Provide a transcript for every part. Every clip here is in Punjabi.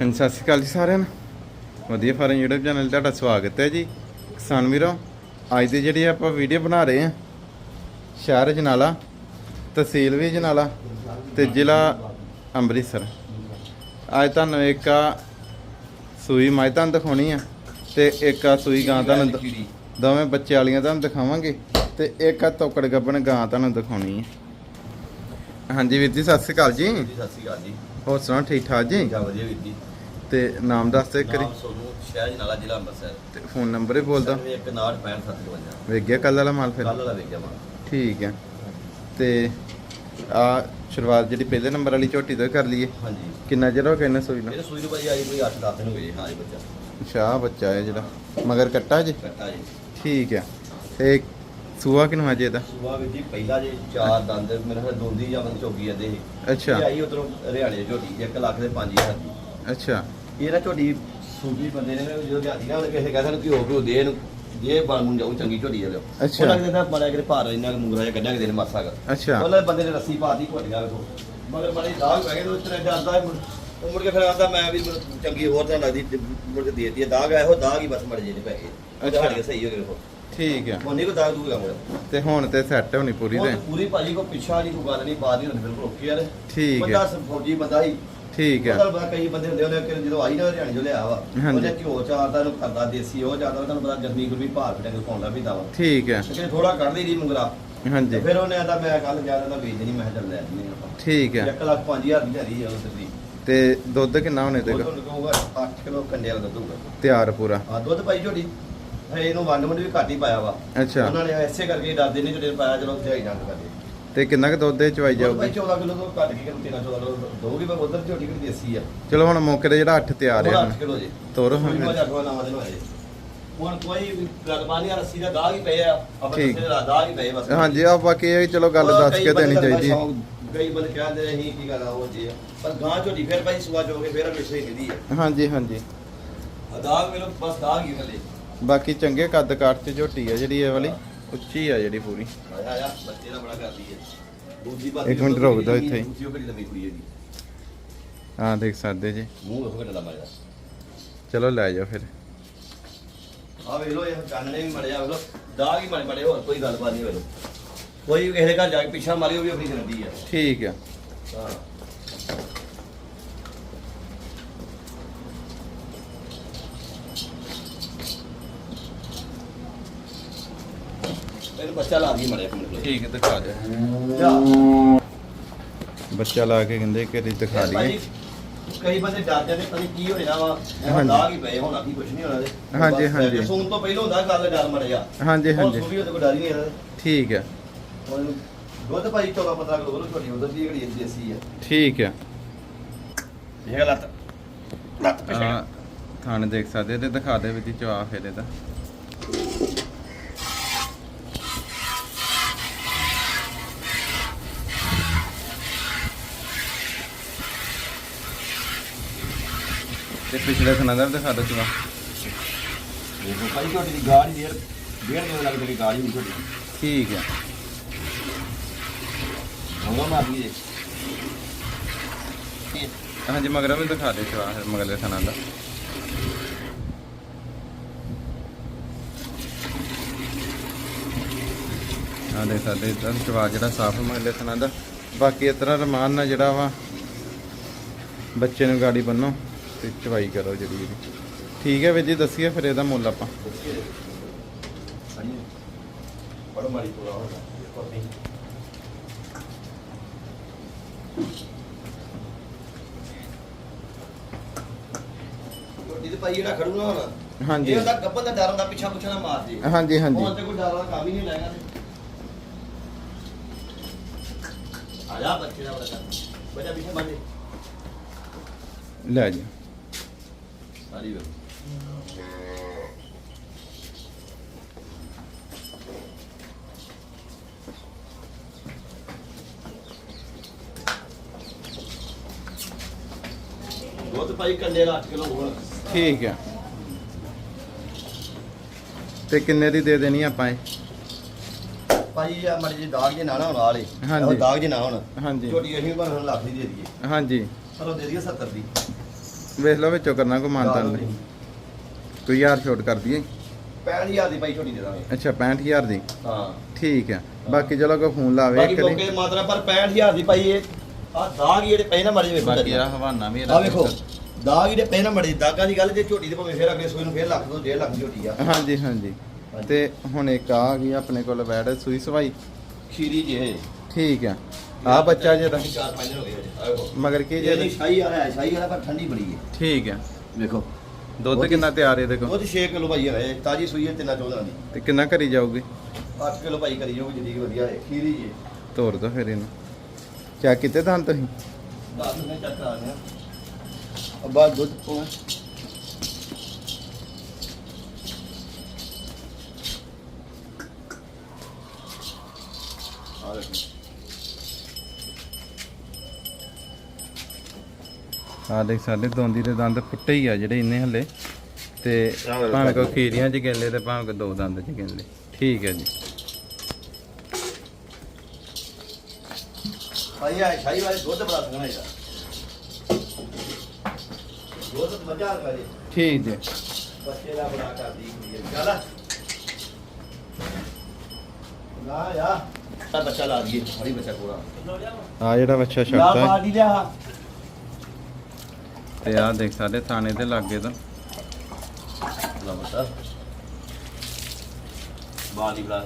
ਹਾਂਜੀ ਸਤਿ ਸ਼੍ਰੀ ਅਕਾਲ ਜੀ ਸਾਰਿਆਂ ਨੂੰ। ਵਧੀਆ ਫਾਰਮ YouTube ਚੈਨਲ ਤੁਹਾਡਾ ਸਵਾਗਤ ਹੈ ਜੀ। ਕਿਸਾਨ ਵੀਰੋ ਅੱਜ ਦੀ ਜਿਹੜੀ ਆਪਾਂ ਵੀਡੀਓ ਬਣਾ ਰਹੇ ਹਾਂ ਸ਼ਹਿਰ ਜਨਾਲਾ ਤਹਿਸੀਲ ਵੀ ਜਨਾਲਾ ਤੇ ਜ਼ਿਲ੍ਹਾ ਅੰਮ੍ਰਿਤਸਰ। ਅੱਜ ਤੁਹਾਨੂੰ ਇੱਕ ਆ ਸੂਈ ਮੱਝ ਤੁਹਾਨੂੰ ਦਿਖਾਉਣੀ ਆ ਤੇ ਇੱਕ ਆ ਸੂਈ ਗਾਂ ਤੁਹਾਨੂੰ ਦ- ਦੋਵੇਂ ਬੱਚੇ ਵਾਲੀਆਂ ਤੁਹਾਨੂੰ ਦਿਖਾਵਾਂਗੇ ਤੇ ਇੱਕ ਆ ਤੋਕੜ ਗੱਬਣ ਗਾਂ ਤੁਹਾਨੂੰ ਦਿਖਾਉਣੀ ਹੈ ਹਾਂਜੀ ਵੀਰ ਜੀ ਸਤਿ ਸ਼੍ਰੀ ਅਕਾਲ ਜੀ ਜੀ। ਸਤਿ ਸ਼੍ਰੀ ਅਕਾਲ ਜੀ। ਹੋਰ ਸੁਣਾਓ ਠੀਕ ਠਾਕ ਜੀ? ਠੀਕ ਆ ਵਧੀਆ ਵੀਰ ਜੀ। ਤੇ ਨਾਮ ਦੱਸ ਦੇ ਕਰੀ ਨਾਮ ਸੋਨੂੰ ਸ਼ਹਿਰ ਜਨਾਲਾ ਜ਼ਿਲ੍ਹਾ ਅੰਮ੍ਰਿਤਸਰ। ਤੇ ਫੋਨ ਨੰਬਰ ਹੀ ਬੋਲ ਦੋ 1965 ਵੇਖ ਗਿਆ ਕੱਲ ਵਾਲਾ ਮਾਲ ਫਿਰ? ਕੱਲ ਵਾਲਾ ਵੇਖਿਆ ਮੈਂ ਠੀਕ ਹੈ। ਤੇ ਆ ਸ਼ੁਰੂਆਤ ਜਿਹੜੀ ਪਹਿਲੇ ਨੰਬਰ ਵਾਲੀ ਝੋਟੀ ਤੋਂ ਕਰ ਲਈਏ। ਹਾਂਜੀ। ਕਿੰਨਾ ਚਿਰ ਹੋ ਗਿਆ ਇਹਨੇ ਸੂਈ ਨੂੰ? ਇਹ ਸੂਈ ਨੂੰ ਭਾਈ ਆਈ ਕੋਈ 8-10 ਦਿਨ ਹੋ ਗਏ ਹਾਂ ਜੀ ਬੱਚਾ। ਸ਼ਾਹ ਬੱਚਾ ਹੈ ਜਿਹੜਾ। ਮਗਰ ਕੱਟਾ ਜੀ ਕੱਟਾ ਜੀ। ਠੀਕ ਹੈ। ਤੇ ਸੂਆ ਕਿਨੂੰ ਅਜੇ ਦਾ ਸੂਆ ਵੀਰ ਜੀ ਪਹਿਲਾ ਜੇ ਚਾਰ ਦੰਦ ਮੇਰੇ ਖਿਆਲ ਦੋਂਦੀ ਜਾਂ ਬੰਦ ਚੋਗੀ ਜਾਂਦੇ ਸੀ ਅੱਛਾ। ਆਈ ਉਧਰੋਂ ਹਰਿਆਣੇ ਝੋਟੀ 1 ਲੱਖ ਦੇ 5000 ਦੀ। ਅੱਛਾ। ਇਹ ਨਾ ਝੋਟੀ ਸੂਬੀ ਬੰਦੇ ਨੇ ਜਦੋਂ ਲਿਆਦੀ ਨਾ ਉਹਨੇ ਕਿਸੇ ਕਹਿੰਦਾ ਨੂੰ ਘਿਓ ਘਿਓ ਦੇ ਇਹਨੂੰ ਇਹ ਬਣ ਮੁੰਡਾ ਉਹ ਚੰਗੀ ਝੋਟੀ ਆ ਲਿਓ ਅੱਛਾ। ਉਹਨਾਂ ਕਹਿੰਦਾ ਮਾੜਾ ਕਿ ਭਾਰ ਇੰਨਾ ਕੁ ਮੁੰਗਰਾ ਜਿਹਾ ਕੱਢਾਂਗੇ ਦੇਣ ਮਾਸਾ ਅੱਛਾ। ਉਹਨਾਂ ਬੰਦੇ ਨੇ ਰੱਸੀ ਪਾਤੀ ਘੁੱਟ ਗਿਆ ਵੇਖੋ। ਮਗਰ ਬੜੀ ਦਾਗ ਪੈ ਗਏ ਤੇ ਉਸ ਤਰ੍ਹਾਂ ਜਾਂਦਾ ਹੈ ਮੁੜ- ਉਹ ਮੁੜ ਕੇ ਫਿਰ ਆਂਦਾ ਮੈਂ ਵੀ ਚੰਗੀ ਹੋਰ ਤਾਂ ਲੱਗਦੀ ਤੇ ਮੁੜ ਕੇ ਦੇਤੀ। ਦਾਗ ਆਇਆ ਉਹ ਦਾਗ ਹੀ ਬਸ ਮੜ ਜੇ ਨੇ ਪੈ ਗਏ। ਅੱਛਾ। ਕੇ ਸਹੀ ਹੋ ਗਏ ਵੇਖੋ। ਠੀਕ ਹੈ ਉਹਨੇ ਕੋ ਦਾਗ ਦੂਗਾ ਮੁੜ। ਤੇ ਹੁਣ ਤੇ ਸੈੱਟ ਹੋਣੀ ਪੂਰੀ ਉਹ ਤੇ। ਪੂਰੀ ਭਾਜੀ ਕੋ ਪਿੱਛਾ ਨਹੀਂ ਕੋਈ ਗੱਲ ਨਹੀਂ ਬਾਤ ਨਹੀਂ ਹੁੰਦੀ ਬਿਲਕੁਲ ਓਕੇ ਯਾਰ ਠੀਕ ਬੰਦਾ ਹੈ ਸ- ਫੌਜੀ ਬੰਦਾ ਹੀ ਠੀਕ ਹੈ। ਉਹਦਾ ਕਈ ਬੰਦੇ ਹੁੰਦੇ ਉਹਨੇ ਕਿ ਜਦੋਂ ਆਈ ਨਾ ਹਰਿਆਣੇ ਜੋ ਲਿਆ ਵਾ ਹਾਂਜੀ। ਉਹਨੇ ਘਿਓ ਚਾਰਦਾ ਇਹਨੂੰ ਕਰਦਾ ਦੇਸੀ ਉਹ ਜ਼ਿਆਦਾ ਤੁਹਾਨੂੰ ਪਤਾ ਜਰਨੀ ਗੁਰਮੀ ਭਾਰ ਫਟੇ ਨੂੰ ਪਾਉਂਦਾ ਵੀ। ਦਾਵਾ ਠੀਕ ਹੈ। ਕਿ ਥੋੜਾ ਕੱਢਦੀ ਰਹੀ ਮੁੰਗਰਾ। ਹਾਂਜੀ। ਤੇ ਫਿਰ ਉਹਨੇ ਆਂਦਾ ਮੈਂ ਕੱਲ ਜ਼ਿਆਦਾ ਤਾਂ ਵੇਚ ਨਹੀਂ ਮੈਂ ਕਿਹਾ ਚੱਲ ਲੈ ਨਹੀਂ ਆਪਾਂ। ਠੀਕ ਹੈ। 1 ਲੱਖ 5000 ਦੀ ਧਰੀ ਆ ਉਸ ਦੀ। ਤੇ ਦੁੱਧ ਕਿੰਨਾ ਹੋਣੇ ਤੇ ਉਹ ਤੁਹਾਨੂੰ ਕਹੂਗਾ 8 ਕਿਲੋ ਕੰਡੇ ਵਾਲਾ ਦੁੱਧ ਹੋਊਗਾ। ਤਿਆਰ ਪੂਰਾ। ਆ ਦੁੱਧ ਪਾਈ ਝੋਟੀ। ਹੈ ਇਹਨੂੰ ਵੰਡ ਵੰਡ ਵੀ ਘੱਟ ਹੀ ਪਾਇਆ ਵਾ। ਅੱਛਾ। ਉਹਨਾਂ ਨੇ ਐਸੇ ਕਰਕੇ ਡਰਦੇ ਨਹੀਂ ਜਿਹੜੇ ਪਾਇਆ ਚਲੋ ਝਾਈ ਡੰਗ ਕਰਦੇ। ਤੇ ਕਿੰਨਾ ਕੁ ਦੁੱਧ ਇਹ ਚਵਾਈ ਭਾਈ ਜਾਊਗੀ 14 ਕਿਲੋ ਤੋਂ ਘੱਟ ਕੇ 13 14 ਕਿਲੋ ਦੋਗੀ ਪਰ ਉਧਰ ਝੋਟੀ ਕਿਹੜੀ ਦੇਸੀ ਆ? ਚਲੋ ਹੁਣ ਮੌਕੇ ਤੇ ਜਿਹੜਾ 8 ਤਿਆਰ ਹੈ 8 ਕਿਲੋ ਜੀ। ਤੋਰੋ ਹੁਣ। ਹੁਣ ਕੋਈ ਗੱਲਬਾਤ ਨਹੀਂ ਆ ਰੱਸੀ ਦਾ ਦਾਗ ਹੀ ਪਏ ਆ। ਆਪਾਂ ਠੀਕ। ਦੱਸੇ ਦਾ ਦਾਗ ਹੀ ਪਏ ਬਸ। ਹਾਂਜੀ ਆ ਬਾਕੀ ਇਹ ਚਲੋ ਗੱਲ ਦੱਸ ਕੇ ਦੇਣੀ ਦਾ ਚਾਹੀਦੀ। ਹੈ। ਕਈ ਬੰਦੇ ਕਹਿੰਦੇ ਨੇ ਅਸੀਂ ਕੀ ਗੱਲ ਆ ਉਹ ਜੀ। ਪਰ ਗਾਂ ਝੋਟੀ ਫਿਰ ਭਾਈ ਸੁਆ ਚੋਗੇ ਫਿਰ ਹਮੇਸ਼ਾ ਹੀ ਨਿਦੀ ਆ। ਹਾਂਜੀ ਹਾਂਜੀ। ਦਾਗ ਮੇਰੇ ਬਸ ਦਾਗ ਹੀ ਥੱਲੇ ਬਾਕੀ ਚੰਗੇ ਕੱਦ ਕਾਠ ਚ ਝੋਟੀ ਆ ਜਿਹੜੀ ਇਹ ਵਾਲੀ। ਉੱਚੀ ਆ ਜਿਹੜੀ ਪੂਰੀ। ਆਇਆ ਆਇਆ ਬੱਚੇ ਦਾ ਬੜਾ ਕਰਦੀ ਹੈ। ਦੂਜੀ ਬਾਤ ਇੱਕ ਮਿੰਟ ਰੁਕ ਜਾਓ ਇੱਥੇ ਹੀ। ਦੂਜੀ ਉਹ ਕਿਹੜੀ ਲੰਮੀ ਕੁੜੀ ਹੈ ਦੀ ਹਾਂ ਦੇਖ ਸਕਦੇ ਜੀ। ਮੂੰਹ ਵੇਖੋ ਕਿੰਨਾ ਲੰਮਾ ਇਹਦਾ। ਚਲੋ ਲੈ ਜਾਓ ਫਿਰ। ਆ ਵੇਖ ਲੋ ਇਹ ਚਾਨਣੇ ਵੀ ਮੜਿਆ ਵੇਖ ਲੋ ਦਾਗ ਹੀ ਮੜੇ ਮੜੇ ਹੋਰ ਕੋਈ ਗੱਲਬਾਤ ਨਹੀਂ ਵੇਖ ਲੋ ਕੋਈ ਵੀ ਕਿਸੇ ਦੇ ਘਰ ਜਾ ਕੇ ਪਿੱਛਾ ਮਾਰੀ ਉਹ ਵੀ ਆਪਣੀ ਗਰੰਟੀ ਆ। ਠੀਕ ਆ। ਹਾਂ। ਇਹਨੂੰ ਬੱਚਾ ਲਾ ਦੀ ਮੜਿਆ ਠੀਕ ਹੈ ਦਿਖਾ ਦੇ। ਜਾ। ਬੱਚਾ ਲਾ ਕੇ ਕਹਿੰਦੇ ਕਿ ਰੀ ਦਿਖਾ ਲਈਏ ਕਈ ਬੰਦੇ ਡਰ ਜਾਂਦੇ ਪਤਾ ਕੀ ਹੋ ਜਾਣਾ ਵਾ। ਇਹ। ਦਾਗ ਹੀ ਪਏ ਹੁਣ ਆਖੀ ਕੁਝ ਨਹੀਂ ਹੋਣਾ ਤੇ ਹਾਂਜੀ, ਹਾਂਜੀ। ਸੂਣ ਤੋਂ ਪਹਿਲਾਂ ਹੁੰਦਾ ਗੱਲ ਡਰ ਮੜਿਆ ਹਾਂਜੀ ਹਾਂਜੀ। ਸੂਰੀ ਉਹਦੇ ਕੋਲ ਡਰ ਹੀ ਨਹੀਂ ਇਹਦਾ। ਠੀਕ ਹੈ। ਦੁੱਧ ਭਾਈ 14 15 ਕਿਲੋ ਉਹਨੂੰ ਛੋਟੀ ਉਧਰ ਦੀ ਜਿਹੜੀ ਦੇਸੀ ਆ। ਠੀਕ ਹੈ। ਇਹ ਲੱਤ। ਲੱਤ ਆ ਥਾਣੇ ਦੇਖ ਸਕਦੇ ਤੇ ਦਿਖਾ ਦੇ ਵਿੱਚ ਚਵਾ ਫਿਰ ਇਹਦਾ ਤੇ ਪਿਛਲੇ ਥਾਣਾ ਦਾ ਵੀ ਦਿਖਾ ਦੋ ਚਵਾ ਦੇਖੋ ਭਾਈ ਛੋਟੀ ਦੀ ਗਾੜੀ ਡੇਢ ਡੇਢ ਕਿਲੋ ਲੱਗ ਤੇਰੀ ਗਾੜੀ ਨਹੀਂ ਛੋਟੀ ਠੀਕ ਹੈ। ਹੰਗਾ ਹਾਂਜੀ ਮਗਰ ਵੀ ਦਿਖਾ ਦੇ ਚਵਾ ਮਗਰਲੇ ਥਾਣਾ ਦਾ। ਆ ਦੇਖ ਸਕਦੇ ਤਾਂ ਚਵਾ ਜਿਹੜਾ ਸਾਫ਼ ਮਗਰਲੇ ਥਾਣਾ ਦਾ। ਬਾਕੀ ਇਸ ਤਰ੍ਹਾਂ ਰਮਾਨ ਨਾਲ ਜਿਹੜਾ ਵਾ ਬੱਚੇ ਨੂੰ ਗਾੜੀ ਬੰਨੋ। ਤੇ ਚਵਾਈ ਕਰੋ ਜਿਹੜੀ ਇਹਦੀ। ਠੀਕ ਹੈ ਵੀਰ ਜੀ ਦੱਸੀਏ ਫਿਰ ਇਹਦਾ ਮੁੱਲ ਆਪਾਂ। ਬੜਾ ਮਾਰੀ ਹੋਣਾ ਨਹੀਂ ਭਾਈ ਜਿਹੜਾ ਖੜੂ ਨਾ ਹੋਣਾ ਹਾਂਜੀ। ਇਹ ਹੁੰਦਾ ਦਾ ਡਰ ਹੁੰਦਾ ਪਿੱਛਾ ਪੁੱਛਾ ਨਾ ਮਾਰ ਦੇ ਹਾਂਜੀ ਹਾਂਜੀ। ਹੁਣ ਤੇ ਕੋਈ ਡਰ ਵਾਲਾ ਕੰਮ ਹੀ ਨਹੀਂ ਤੇ। ਆ ਜਾ ਬੱਚੇ ਦਾ ਬੜਾ ਬੱਚਾ ਪਿੱਛੇ ਲੈ ਜੀ। ਸਾਰੀ ਵੇ ਦੁੱਧ ਭਾਈ ਕੰਡੇ ਦਾ 8 ਕਿਲੋ ਹੋਣ ਠੀਕ ਹੈ ਤੇ ਕਿੰਨੇ ਦੀ ਦੇ ਦੇਣੀ ਆਪਾਂ ਇਹ? ਭਾਈ ਆ ਮੜੀ ਜੀ ਦਾਗ ਜੇ ਨਾ ਨਾ ਹੋਣ ਵਾਲੇ ਹਾਂਜੀ। ਉਹ ਦਾਗ ਜੇ ਨਾ ਹੋਣ ਹਾਂਜੀ। ਛੋਟੀ ਅਸੀਂ ਪਰ ਹੁਣ ਲੱਖ ਦੀ ਦੇ ਦਈਏ। ਹਾਂਜੀ। ਪਰ ਉਹ ਦੇ ਦਈਏ 70 ਦੀ। ਵੇਖ ਲਓ ਵਿੱਚੋਂ ਕਰਨਾ ਕੋਈ ਮਾਨਤਾ ਨਹੀਂ। ਕੋਈ ਯਾਰ ਛੋਟ ਕਰ ਦਈਏ। 65000 ਦੀ ਭਾਈ ਛੋਟੀ ਦੇ ਦਾਂਗੇ। ਅੱਛਾ 65000 ਦੀ? ਹਾਂ। ਠੀਕ ਹੈ। ਬਾਕੀ ਚਲੋ ਕੋਈ ਫੋਨ ਲਾਵੇ ਬਾਕੀ ਮੌਕੇ ਮਾਤਰਾ ਪਰ 65000 ਦੀ ਭਾਈ ਇਹ ਆ ਦਾਗ ਜਿਹੜੇ ਨਾ ਮੜੇ ਵੇਖੋ ਬਾਕੀ ਆ ਹਵਾਨਾ ਵੀ ਆ ਵੇਖੋ ਦਾਗ ਜਿਹੜੇ ਨਾ ਮੜੇ ਦਾਗਾਂ ਦੀ ਗੱਲ ਜੇ ਝੋਟੀ ਦੇ ਭਾਵੇਂ ਫੇਰ ਅਗਲੇ ਸੂਈ ਨੂੰ ਫੇਰ ਲੱਖ ਤੋਂ 1.5 ਲੱਖ ਦੀ ਝੋਟੀ ਆ। ਹਾਂਜੀ ਹਾਂਜੀ। ਤੇ ਹੁਣ ਇੱਕ ਆ ਗਈ ਆਪਣੇ ਕੋਲ ਬੈਠ ਸੂਈ ਸਵਾਈ। ਖੀਰੀ ਜੇ ਠੀਕ ਹੈ। ਆ ਬੱਚਾ ਜੇ ਤਾਂ। ਚਾਰ ਪੰਜ ਹੋ ਗਏ ਅਜੇ। ਮਗਰ ਕੀ ਜੇ ਇਹ ਜੀ ਸ਼ਾਹੀ ਵਾਲਾ ਹੈ ਸ਼ਾਹੀ ਵਾਲਾ ਪਰ ਠੰਡੀ ਬੜੀ ਹੈ। ਠੀਕ ਹੈ। ਵੇਖੋ। ਦੁੱਧ ਕਿੰਨਾ ਤਿਆਰ ਹੈ ਦੇਖੋ। ਦੁੱਧ 6 ਕਿਲੋ ਭਾਈ ਹੈ ਤਾਜੀ ਸੂਈ ਹੈ ਤਿੰਨਾਂ ਚੌਦਾਂ ਦੀ। ਤੇ ਕਿੰਨਾ ਘਰੀ ਜਾਊਗੀ? 8 ਕਿਲੋ ਭਾਈ ਕਰੀ ਜਾਓ ਜਿੰਨੀ ਵਧੀਆ ਹੈ ਖੀਰੀ ਜੀ। ਤੋਰ ਦੋ ਫਿਰ ਇਹਨੂੰ। ਚੈੱਕ ਕੀਤੇ ਤਾਂ ਤੁਸੀਂ? 10 ਮਿੰਟ ਚੱਕ ਆ ਰਿਹਾ। ਅੱਬਾ ਦੁੱਧ ਪਾਉਣਾ ਆ ਦੇਖੋ। ਆ ਦੇਖ ਸਾਡੇ ਦੋਂਦੀ ਦੇ ਦੰਦ ਫੁੱਟੇ ਹੀ ਆ ਜਿਹੜੇ ਇੰਨੇ ਹੱਲੇ। ਤੇ ਭਾਵੇਂ ਕੋ ਖੀਰੀਆਂ ਚ ਗੈਲੇ ਤੇ ਭਾਵੇਂ ਕੋ ਦੋ ਦੰਦ ਚ ਗੈਲੇ ਠੀਕ ਹੈ ਜੀ। ਠੀਕ ਜੀ। ਬੱਚੇ ਦਾ ਬੜਾ ਕਰਦੀ ਹੁੰਦੀ ਹੈ। ਚੱਲ। ਲਾ ਯਾ ਤਾਂ ਬੱਚਾ ਲਾ ਦਈਏ। ਹੜੀ ਬੱਚਾ ਕੋਰਾ ਆ। ਜਿਹੜਾ ਬੱਚਾ ਛੱਡਦਾ। ਲਾ ਪਾ ਦੀ ਲਿਆ। ਤੇ ਆਹ ਦੇਖ ਸਕਦੇ ਥਾਣੇ ਦੇ ਲਾਗੇ ਤੋਂ। ਨਮਸਕਾਰ ਬਲਾ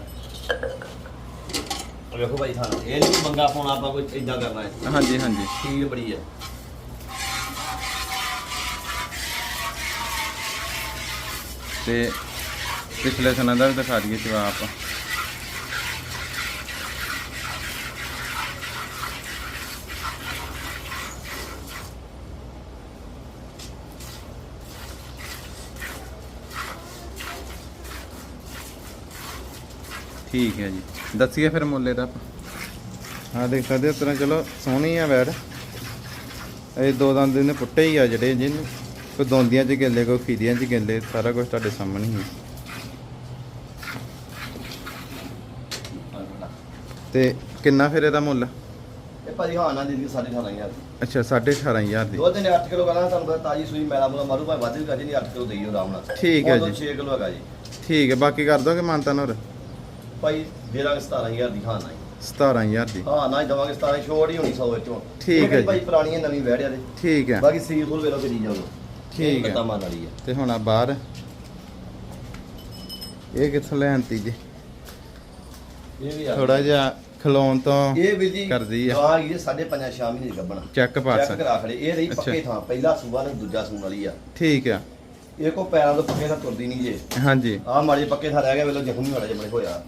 ਵੇਖੋ ਭਾਈ ਸਾਨੂੰ ਇਹ ਨਹੀਂ ਮੰਗਾ ਪਾਉਣਾ ਆਪਾਂ ਕੋਈ ਇਦਾਂ ਕਰਨਾ ਹੈ। ਹਾਂਜੀ ਹਾਂਜੀ। ਖੀਰ ਬੜੀ ਹੈ। ਤੇ ਪਿਛਲੇ ਸਨਾਂ ਦਾ ਵੀ ਦਿਖਾ ਦਈਏ ਜਵਾਬ। ਆਪਾਂ ਠੀਕ ਹੈ ਜੀ। ਦੱਸੀਏ ਫਿਰ ਮੁੱਲੇ ਦਾ ਹਾਂ ਦੇਖ ਸਕਦੇ ਹੋ ਤਰ੍ਹਾਂ ਚਲੋ ਸੋਹਣੀ ਆ ਵੈੜ। ਇਹ ਦੋ ਦੰਦ ਨੇ ਪੁੱਟੇ ਹੀ ਆ ਜਿਹੜੇ ਜਿਹਨੂੰ। ਕੋਈ ਦੋਂਦੀਆਂ ਚ ਗਿੱਲੇ ਕੋਈ ਖੀਰੀਆਂ ਚ ਗਿੱਲੇ ਸਾਰਾ ਕੁਝ ਤੁਹਾਡੇ ਸਾਹਮਣੇ ਹੀ ਹੈ ਤੇ ਕਿੰਨਾ ਫਿਰ ਇਹਦਾ ਮੁੱਲ? ਇਹ ਭਾਜੀ ਹਾਂ ਨਾ ਦੀ ਸਾਢੇ 18000 ਅੱਛਾ 18500 ਦੀ। ਦੁੱਧ ਨੇ 8 ਕਿਲੋ ਕਰਾਂ ਤੁਹਾਨੂੰ ਪਤਾ ਤਾਜੀ ਸੂਈ ਮੈਲਾ ਮੁਲਾ ਮਾਰੂ ਭਾਵੇਂ ਵੱਧ ਵੀ ਕਰ ਨਹੀਂ 8 ਕਿਲੋ ਦੇਈਓ ਆਰਾਮ ਨਾਲ। ਠੀਕ ਹੈ ਜੀ। 6 ਕਿਲੋ ਹੈਗਾ ਜੀ। ਠੀਕ ਹੈ ਬਾਕੀ ਕਰ ਦੋਗੇ ਮਾਨਤਾਨ ਹੋਰ? ਭਾਈ ਦੇ ਦਾਂਗੇ 17000 ਦੀ ਹਾਂ ਨਾ ਜੀ। 17000 ਦੀ। ਹਾਂ ਨਾ ਹੀ ਦਵਾਂਗੇ 17 ਛੋੜ ਹੀ ਹੋਣੀ 100 ਵਿੱਚੋਂ। ਠੀਕ ਇਹ ਹੈ ਜੀ। ਭਾਈ ਪੁਰਾਣੀ ਹੈ ਨਵੀਂ ਵਹਿੜਿਆ ਦੇ ਠੀਕ ਹੈ। ਬਾਕੀ ਸੀਲ ਫੁੱਲ ਵੇਲੋ ਕਰੀ ਜਾਓ ਠੀਕ ਹੈ। ਪਤਾ ਮਾਰ ਵਾਲੀ ਹੈ ਤੇ ਹੁਣ ਆ ਬਾਹਰ। ਇਹ ਕਿੱਥੋਂ ਲੈਣਤੀ ਜੀ? ਇਹ ਵੀ ਆ ਥੋੜਾ ਜਿਹਾ ਖਲੋਣ ਤੋਂ ਇਹ ਵੀ ਜੀ ਕਰਦੀ ਆ। ਹਾਂ ਇਹ ਸਾਢੇ ਪੰਜਾਂ ਛੇ ਮਹੀਨੇ ਦੀ ਗੱਬਣਾ। ਚੈੱਕ ਪਾਸ ਚੈੱਕ ਕਰਾ ਖੜੇ। ਇਹ ਰਹੀ ਅੱਛਾ। ਪੱਕੇ ਥਾਂ ਪਹਿਲਾ ਸੂਆ ਨੇ ਦੂਜਾ ਸੂਣ ਵਾਲੀ ਆ। ਠੀਕ ਆ। ਇਹ ਕੋ ਪੈਰਾਂ ਤੋਂ ਪੱਕੇ ਤਾਂ ਤੁਰਦੀ ਨਹੀਂ ਜੇ। ਹਾਂਜੀ। ਆ ਮਾੜੇ ਪੱਕੇ ਥਾਂ ਰਹਿ ਗਿਆ ਵੇਲੋ ਜ਼ਖਮੀ ਵਾਲੇ ਜਮਲੇ ਹੋਇਆ।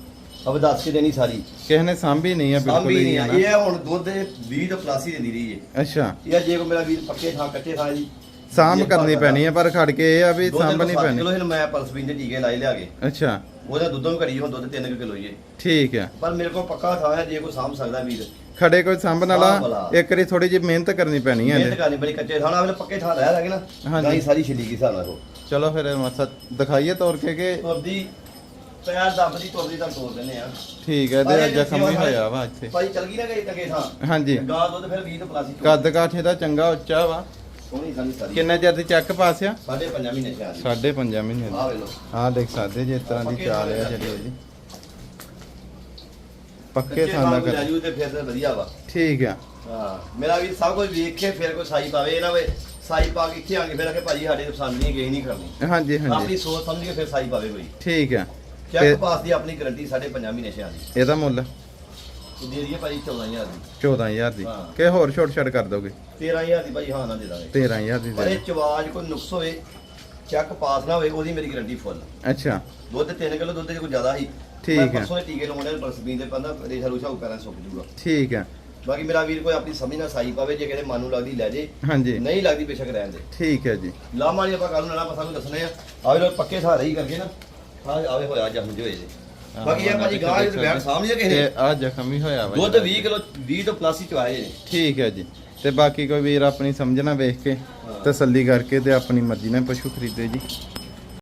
ਅਬ ਦੱਸ ਕੇ ਦੇਣੀ ਸਾਰੀ ਕਿਸੇ ਨੇ ਸਾਂਭੀ ਨਹੀਂ ਆ ਬਿਲਕੁਲ ਸਾਂਭੀ ਨਹੀਂ ਹੀ ਆ। ਇਹ ਹੁਣ ਦੁੱਧ 20 ਤੋਂ ਪਲਾਸੀ ਦਿੰਦੀ ਰਹੀ ਏ। ਅੱਛਾ। ਇਹ ਜੇ ਕੋ ਮੇਰਾ ਵੀਰ ਪੱਕੇ ਥਾਂ ਕੱਚੇ ਥਾਂ ਜੀ। ਸਾਂਭ ਕਰਨੀ ਪੈਣੀ ਆ ਪਰ ਖੜ ਕੇ ਇਹ ਆ ਵੀ ਸਾਂਭਣੀ ਸੱਤ ਪੈਣੀ। ਕਿਲੋ ਇਹਨੂੰ ਮੈਂ ਪਲਸਬੀਨ ਦੇ ਟੀਕੇ ਲਾਏ ਲਿਆ ਕੇ। ਅੱਛਾ। ਉਹਦਾ ਦੁੱਧੋਂ ਘੜੀ ਹੁਣ ਦੁੱਧ 3 ਕਿਲੋ ਹੀ ਠੀਕ ਆ। ਪਰ ਮੇਰੇ ਕੋਲ ਪੱਕਾ ਥਾਂ ਹੈ ਜੇ ਕੋਈ ਸਾਂਭ ਸਕਦਾ ਵੀਰ। ਖੜੇ ਕੋਈ ਸਾਂਭਣ ਸਾਂਭ ਵਾਲਾ। ਇੱਕ ਵਾਰੀ ਥੋੜੀ ਜਿਹੀ ਮਿਹਨਤ ਕਰਨੀ ਪੈਣੀ ਆ ਮਿਹਨਤ ਕਰਨੀ ਬੜੀ ਕੱਚੇ ਥਾਂ ਨਾਲ ਪੱਕੇ ਥਾਂ ਰਹਿ ਲੱਗੇ ਨਾ। ਹਾਂਜੀ। ਗਾਈ ਸਾਰੀ ਛਿੱਲੀ ਕੀ ਹਿਸਾਬ ਨਾਲ ਚਲੋ ਫਿਰ ਮਸਾ ਦਿਖਾਈਏ ਤੋਰ ਕੇ ਕਿ ਤੁਰਦੀ ਪੈਰ ਦੱਬਦੀ ਤੁਰਦੀ ਤਾਂ ਤੋੜ ਦਿੰਦੇ ਆ। ਠੀਕ ਹੈ ਇਹ ਜ਼ਖਮ ਵੀ ਹੋਇਆ ਵਾ ਇੱਥੇ। ਭਾਈ ਚਲ ਗਈ ਨਾ ਗਈ ਟੰਗੇ ਥਾਂ। ਹਾਂਜੀ। ਗਾਂ ਦੁੱਧ ਫਿਰ 20 ਤੋਂ ਪਲਾਸੀ ਕੱਦ ਕਾਠੇ ਦਾ ਚੰਗਾ ਉੱਚਾ ਵਾ। ਸੋਹਣੀ ਸਾਰੀ ਸਾਰੀ। ਕਿੰਨੇ ਚਿਰ ਦੀ ਚੱਕ ਪਾਸਿਆ? ਸਾਢੇ ਪੰਜਾਂ ਮਹੀਨੇ ਚ ਆ ਗਈ। ਸਾਢੇ ਪੰਜਾਂ ਮਹੀਨੇ ਦੀ। ਆ ਵੇ ਲੋ ਆਹ ਦੇਖ ਸਕਦੇ ਜੇ ਇਸ ਤਰ੍ਹਾਂ ਦੀ ਚਾਲ ਥਾਂ ਜਿਹੜੀ ਇਹਦੀ ਪੱਕੇ ਥਾਂ ਦਾ ਕਰ। ਜੂ ਤੇ ਫਿਰ ਤਾਂ ਵਧੀਆ ਵਾ। ਠੀਕ ਆ। ਹਾਂ ਮੇਰਾ ਵੀ ਸਭ ਕੁਝ ਵੇਖ ਕੇ ਫਿਰ ਕੋਈ ਸਾਈ ਪਾਵੇ। ਇਹ ਨਾ ਵੇ ਸਾਈ ਪਾ ਕੇ ਇੱਥੇ ਆ ਕੇ ਫਿਰ ਆਖੇ ਭਾਜੀ ਸਾਡੇ ਪਸੰਦ ਨਹੀਂ ਗਈ ਨਹੀਂ ਕਰਨੀ। ਹਾਂਜੀ ਆਪਣੀ ਹਾਂਜੀ ਸੋਚ ਸਮਝ ਕੇ ਫਿਰ ਸਾਈ ਪਾਵੇ ਕੋਈ। ਠੀਕ ਆ। ਚੈੱਕ ਪਾਸ ਦੀ ਆਪਣੀ ਗਾਰੰਟੀ ਸਾਢੇ ਪੰਜਾਂ ਮਹੀਨੇ ਛਿਆਂ ਦੀ। ਇਹਦਾ ਮੁੱਲ? ਦੇ ਦਈਏ ਭਾਜੀ 14000 ਦੀ। 14000 ਦੀ। ਹਾਂ। ਕਿ ਹੋਰ ਛੋਟ ਛੜ ਕਰ ਦੋਗੇ? 13000 ਦੀ ਭਾਜੀ ਹਾਂ ਨਾ ਦੇ ਦਾਂਗੇ। 13000 ਦੀ ਪਰ ਦੇ ਇਹ ਚਵਾਜ ਕੋਈ ਨੁਕਸ ਹੋਵੇ ਚੈੱਕ ਪਾਸ ਨਾ ਹੋਵੇ ਉਹਦੀ ਮੇਰੀ ਗਾਰੰਟੀ ਫੁੱਲ ਅੱਛਾ। ਦੁੱਧ 3 ਕਿਲੋ ਦੁੱਧ ਜੇ ਕੋਈ ਜ਼ਿਆਦਾ ਸੀ। ਠੀਕ ਹੈ। ਪਰਸੋਂ ਦੇ ਟੀਕੇ ਲਾਉਣੇ ਨੇ ਪਰਸਬੀਨ ਦੇ ਪੰਦਾ ਰੇਸ਼ਾ ਰੂਸ਼ਾ ਉਪਰਾਂ ਸੁੱਕ ਜੂਗਾ। ਠੀਕ ਆ ਬਾਕੀ ਮੇਰਾ ਵੀਰ ਕੋਈ ਆਪਣੀ ਸਮਝ ਨਾਲ ਸਾਈ ਪਾਵੇ ਜੇ ਕਿਤੇ ਮਨ ਨੂੰ ਲੱਗਦੀ ਲੈ ਜੇ। ਹਾਂਜੀ। ਨਹੀਂ ਲੱਗਦੀ ਬੇਸ਼ੱਕ ਰਹਿਣ ਦੇ। ਠੀਕ ਹੈ ਜੀ। ਲਾਮਾ ਨਹੀਂ ਆਪਾਂ ਕੱਲ ਨੂੰ ਨਾ ਸਾਨੂੰ ਦੱਸਣੇ ਆ। ਆਵੇ ਲੋ ਪੱਕੇ ਥਾਂ ਰਹੀ ਕਰਕੇ ਨਾ। ਆ ਆਵੇ ਹੋਇਆ ਜਖਮ ਜਿਹੇ ਹੋਏ ਜੀ। ਬਾਕੀ ਇਹ ਭਾਜੀ ਗਾਂ ਦੇ ਬੈਠ ਸਾਹਮਣੇ ਕਿਸੇ ਤੇ ਨੇ ਆ ਜ਼ਖਮ ਵੀ ਹੋਇਆ ਵਾ ਦੁੱਧ ਜਿਹੜਾ 20 ਕਿਲੋ 20 ਤੋਂ ਪਲੱਸ ਹੀ ਚਵਾਏ ਨੇ। ਠੀਕ ਹੈ ਜੀ। ਤੇ ਬਾਕੀ ਕੋਈ ਵੀਰ ਆਪਣੀ ਸਮਝਣਾ ਵੇਖ ਕੇ। ਤਸੱਲੀ ਕਰਕੇ ਤੇ ਆਪਣੀ ਮਰਜ਼ੀ ਨਾਲ ਪਸ਼ੂ ਖਰੀਦੇ ਜੀ।